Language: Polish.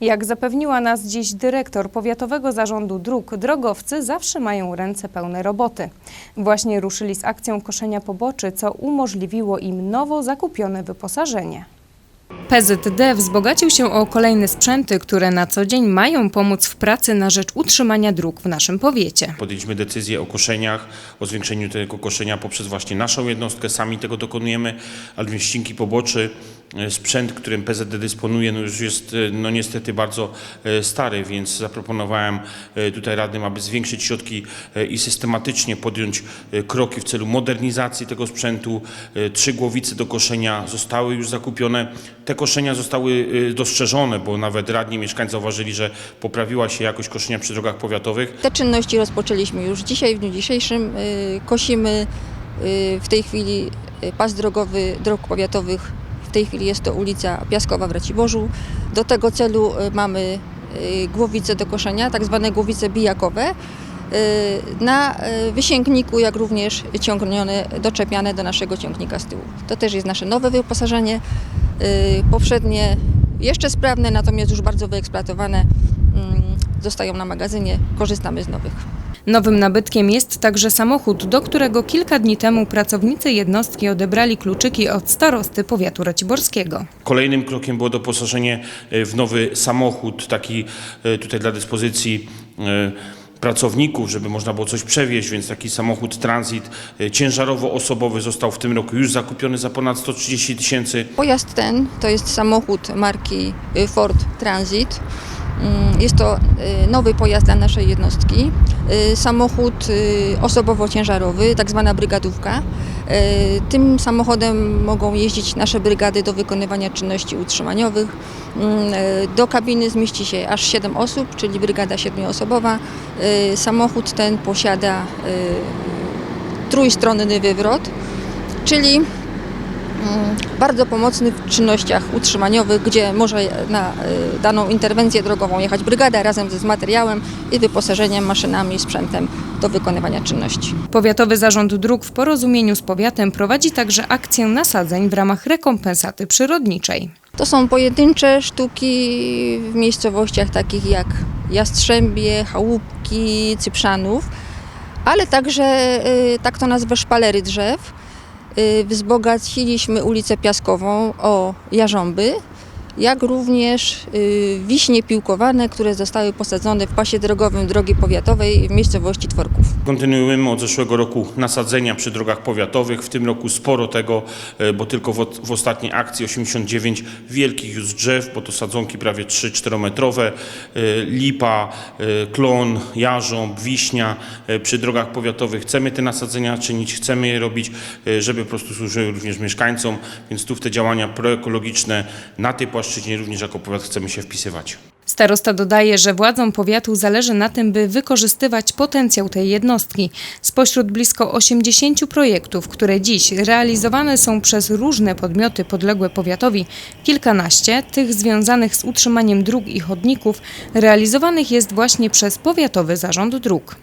Jak zapewniła nas dziś dyrektor Powiatowego Zarządu Dróg, drogowcy zawsze mają ręce pełne roboty. Właśnie ruszyli z akcją koszenia poboczy, co umożliwiło im nowo zakupione wyposażenie. PZD wzbogacił się o kolejne sprzęty, które na co dzień mają pomóc w pracy na rzecz utrzymania dróg w naszym powiecie. Podjęliśmy decyzję o koszeniach, o zwiększeniu tego koszenia poprzez właśnie naszą jednostkę, sami tego dokonujemy, ale poboczy, sprzęt, którym PZD dysponuje, no już jest e, no niestety bardzo e, stary, więc zaproponowałem e, tutaj radnym, aby zwiększyć środki e, i systematycznie podjąć e, kroki w celu modernizacji tego sprzętu. E, Trzy głowice do koszenia zostały już zakupione. Te koszenia zostały e, dostrzeżone, bo nawet radni mieszkańcy zauważyli, że poprawiła się jakość koszenia przy drogach powiatowych. Te czynności rozpoczęliśmy już dzisiaj, w dniu dzisiejszym. Kosimy w tej chwili pas drogowy dróg powiatowych. W tej chwili jest to ulica Piaskowa w Raciborzu. Do tego celu y, mamy y, głowice do koszenia, tak zwane głowice bijakowe. y, Na wysięgniku, jak również ciągnione, doczepiane do naszego ciągnika z tyłu. To też jest nasze nowe wyposażenie. Poprzednie jeszcze sprawne, natomiast już bardzo wyeksploatowane mm, zostają na magazynie, korzystamy z nowych. Nowym nabytkiem jest także samochód, do którego kilka dni temu pracownicy jednostki odebrali kluczyki od starosty powiatu raciborskiego. Kolejnym krokiem było doposażenie e, w nowy samochód, taki e, tutaj dla dyspozycji e, pracowników, żeby można było coś przewieźć, więc taki samochód transit ciężarowo-osobowy został w tym roku już zakupiony za ponad 130 tysięcy. Pojazd ten to jest samochód marki y, Ford Transit. Mm, Jest to y, nowy pojazd dla naszej jednostki. Y, Samochód y, osobowo-ciężarowy, tak zwana brygadówka. Tym samochodem mogą jeździć nasze brygady do wykonywania czynności utrzymaniowych. Mm, Do kabiny zmieści się aż 7 osób, czyli brygada siedmioosobowa. Y, Samochód ten posiada trójstronny wywrot, czyli bardzo pomocny w czynnościach utrzymaniowych, gdzie może na y, daną interwencję drogową jechać brygada razem z materiałem i wyposażeniem, maszynami, sprzętem do wykonywania czynności. Powiatowy Zarząd Dróg w porozumieniu z powiatem prowadzi także akcję nasadzeń w ramach rekompensaty przyrodniczej. To są pojedyncze sztuki w miejscowościach takich jak Jastrzębie, Chałupki, Cyprzanów, ale także, y, tak to nazwę, szpalery drzew. Y, Wzbogaciliśmy ulicę Piaskową o jarząby, jak również y, wiśnie piłkowane, które zostały posadzone w pasie drogowym drogi powiatowej w miejscowości Tworków. Kontynuujemy od zeszłego roku nasadzenia przy drogach powiatowych. W tym roku sporo tego, e, bo tylko w, ostatniej akcji 89 wielkich już drzew, bo to sadzonki prawie 3-4 metrowe, e, lipa, e, klon, jarząb, wiśnia przy drogach powiatowych. Chcemy te nasadzenia czynić, chcemy je robić, żeby po prostu służyły również mieszkańcom, więc tu w te działania proekologiczne na tej płaszczyźnie również jako powiat chcemy się wpisywać. Starosta dodaje, że władzom powiatu zależy na tym, by wykorzystywać potencjał tej jednostki. Spośród blisko 80 projektów, które dziś realizowane są przez różne podmioty podległe powiatowi, kilkanaście, tych związanych z utrzymaniem dróg i chodników, realizowanych jest właśnie przez Powiatowy Zarząd Dróg.